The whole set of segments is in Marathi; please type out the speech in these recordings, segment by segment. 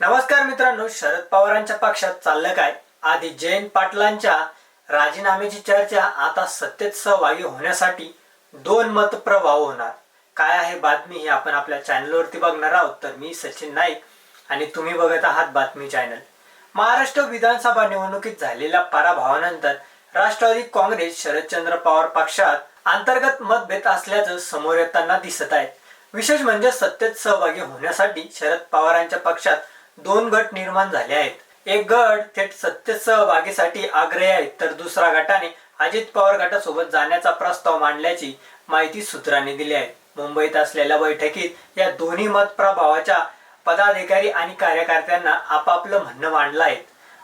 नमस्कार मित्रांनो शरद पवारांच्या पक्षात चाललं काय? आधी जयंत पाटलांच्या राजीनाम्याची चर्चा आता सत्तेत सहभागी होण्यासाठी दोन मत प्रभाव होणार. काय आहे बातमी ही आपण आपल्या चॅनलवरती बघणार आहोत. तर मी सचिन नाईक आणि तुम्ही बघत आहात बातमी चॅनल. महाराष्ट्र विधानसभा निवडणुकीत झालेल्या पराभवानंतर राष्ट्रवादी काँग्रेस शरदचंद्र पवार पक्षात अंतर्गत मतभेद असल्याचं समोर येताना दिसत आहे. विशेष म्हणजे सत्तेत सहभागी होण्यासाठी शरद पवारांच्या पक्षात दोन गट निर्माण झाले आहेत. एक गट थेट सत्तेत सहभागीसाठी आग्रही आहेत तर दुसरा गटाने अजित पवार गटासोबत जाण्याचा प्रस्ताव मांडल्याची माहिती सूत्रांनी दिली आहे. मुंबईत असलेल्या बैठकीत या दोन्ही मत प्रभावाच्या पदाधिकारी आणि कार्यकर्त्यांना आपापलं म्हणणं मांडलं आहे.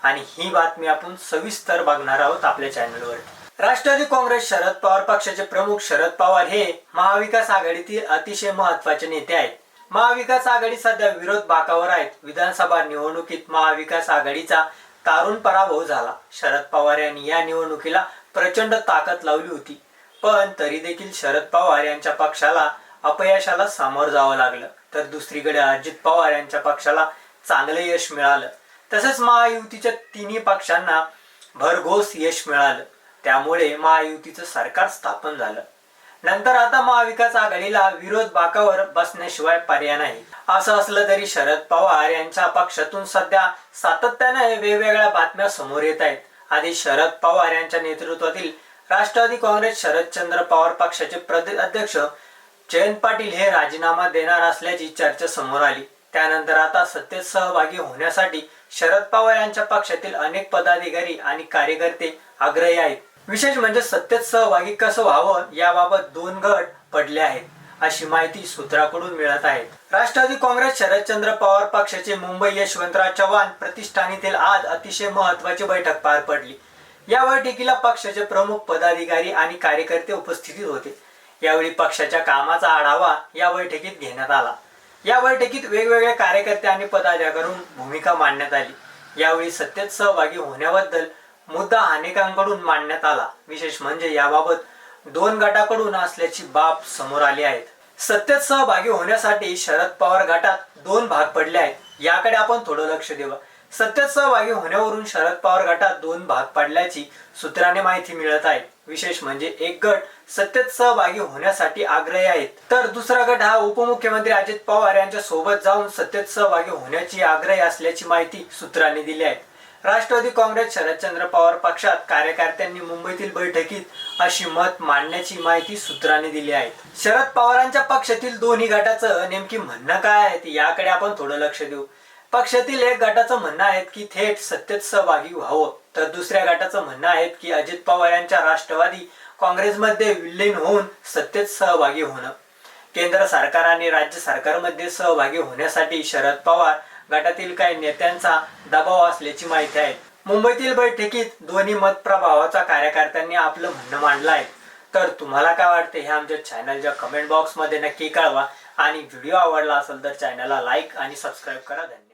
आणि ही बातमी आपण सविस्तर बघणार आहोत आपल्या चॅनलवर. राष्ट्रवादी काँग्रेस शरद पवार पक्षाचे प्रमुख शरद पवार हे महाविकास आघाडीतील अतिशय महत्त्वाचे नेते आहेत. महाविकास आघाडी सध्या विरोध बाकावर आहेत. विधानसभा निवडणुकीत महाविकास आघाडीचा तारुण पराभव झाला. शरद पवार यांनी या निवडणुकीला प्रचंड ताकद लावली होती. पण तरी देखील शरद पवार यांच्या पक्षाला अपयशाला सामोरं जावं लागलं. तर दुसरीकडे अजित पवार यांच्या पक्षाला चांगलं यश मिळालं. तसंच महायुतीच्या तिन्ही पक्षांना भरघोस यश मिळालं. त्यामुळे महायुतीचं सरकार स्थापन झालं. नंतर आता महाविकास आघाडीला विरोध बाकावर बसण्याशिवाय पर्याय नाही. असं असलं तरी शरद पवार यांच्या पक्षातून सध्या सातत्याने वेगवेगळ्या बातम्या समोर येत आहेत. आधी शरद पवार यांच्या नेतृत्वातील राष्ट्रवादी काँग्रेस शरदचंद्र पवार पक्षाचे प्रदेश अध्यक्ष जयंत पाटील हे राजीनामा देणार असल्याची चर्चा समोर आली. त्यानंतर आता सत्तेत सहभागी होण्यासाठी शरद पवार यांच्या पक्षातील अनेक पदाधिकारी आणि कार्यकर्ते आग्रही आहेत. विशेष म्हणजे सत्तेत सहभागी कसं व्हावं याबाबत दोन गट पडले आहेत अशी माहिती सूत्राकडून मिळत आहे. राष्ट्रवादी काँग्रेस शरदचंद्र पवार पक्षाचे मुंबई यशवंतराव चव्हाण प्रतिष्ठानीतील आज अतिशय महत्वाची बैठक पार पडली. या बैठकीला पक्षाचे प्रमुख पदाधिकारी आणि कार्यकर्ते उपस्थित होते. यावेळी पक्षाच्या कामाचा आढावा या बैठकीत घेण्यात आला. या बैठकीत वेगवेगळ्या कार्यकर्ते आणि पदाधिकाऱ्यांकडून भूमिका मांडण्यात आली. यावेळी सत्तेत सहभागी होण्याबद्दल मुद्दा अनेकांकडून मांडण्यात आला. विशेष म्हणजे याबाबत दोन गटाकडून असल्याची बाब समोर आली आहेत सत्तेत सहभागी होण्यासाठी शरद पवार गटात दोन भाग पडले आहेत. याकडे आपण थोडं लक्ष देऊ. सत्तेत सहभागी होण्यावरून शरद पवार गटात दोन भाग पडल्याची सूत्राने माहिती मिळत आहे. विशेष म्हणजे एक गट सत्तेत सहभागी होण्यासाठी आग्रही आहेत. तर दुसरा गट हा उपमुख्यमंत्री अजित पवार यांच्या सोबत जाऊन सत्तेत सहभागी होण्याची आग्रही असल्याची माहिती सूत्रांनी दिली आहे. राष्ट्रवादी काँग्रेस शरदचंद्र पवार पक्षात कार्यकर्त्यांनी मुंबईतील बैठकीत अशी मत मांडण्याची माहिती सूत्रांनी दिली आहे. शरद पवारांच्या पक्षातील दोन्ही गटाचं नेमकी म्हणणं काय आहे याकडे आपण थोडं लक्ष देऊ. पक्षातील एक गटाचं म्हणणं आहे की थेट सत्तेत सहभागी व्हावं. तर दुसऱ्या गटाचं म्हणणं आहे की अजित पवार यांच्या राष्ट्रवादी काँग्रेसमध्ये विलीन होऊन सत्तेत सहभागी होणं. केंद्र सरकार आणि राज्य सरकारमध्ये सहभागी होण्यासाठी शरद पवार गटातील काही नेत्यांचा दबाव असल्याची माहिती आहे. मुंबईतील बैठकीत दोन्ही मतप्रभावाचा कार्यकर्त्यांनी आपलं म्हणणं मांडलं आहे. तर तुम्हाला काय वाटते? हे आमच्या चॅनलच्या कमेंट बॉक्समध्ये नक्की कळवा. आणि व्हिडिओ आवडला असेल तर चॅनलला लाईक आणि सबस्क्राईब करा. धन्यवाद.